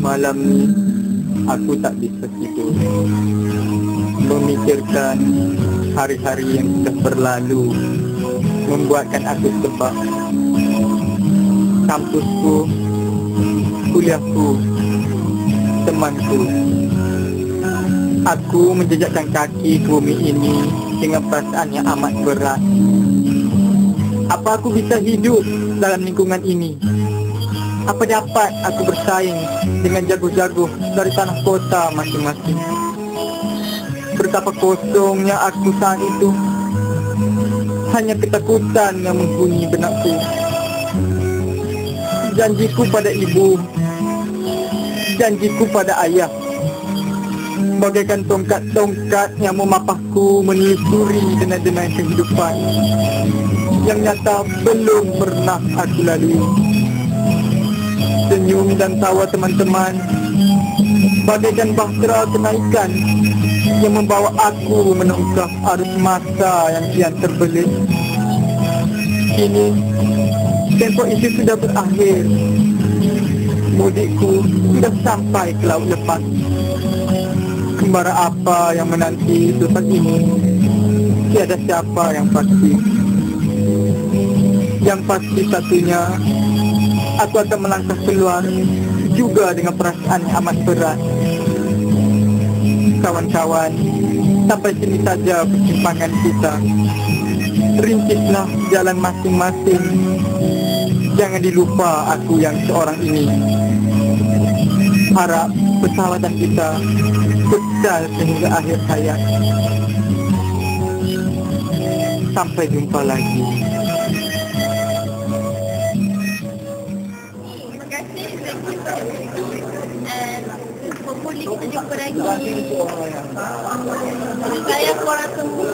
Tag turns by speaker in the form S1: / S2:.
S1: Malam ni aku tak bisa tidur. Memikirkan hari-hari yang sudah berlalu Membuatkan aku sebab. Kampusku Kuliahku Temanku. Aku menjejakkan kaki bumi ini Dengan perasaan yang amat berat. Apa aku bisa hidup dalam lingkungan ini? Apa dapat aku bersaing dengan jago-jago dari tanah kota masing-masing? Betapa kosongnya aku saat itu. Hanya ketakutan yang menghuni benakku. Janjiku pada ibu. Janjiku pada ayah. Bagaikan tongkat-tongkat yang memapahku menelusuri denai-denai kehidupan Yang nyata belum pernah aku lalui senyum dan tawa teman-teman. Bagaikan bahtera kenaikan Yang membawa aku menungkah arus masa yang kian terbelit. Kini tempoh itu sudah berakhir. Mudikku sudah sampai ke laut lepas. Kembara apa yang menanti selepas ini Tiada siapa yang pasti. Yang pasti satunya aku akan melangkah keluar juga dengan perasaan amat berat. Kawan-kawan, sampai sini saja persimpangan kita. Rintislah jalan masing-masing. Jangan dilupa aku yang seorang ini. Harap persahabatan kita kekal sehingga akhir hayat. Sampai jumpa lagi.
S2: Hopefully kita jumpa lagi. Saya korang semua.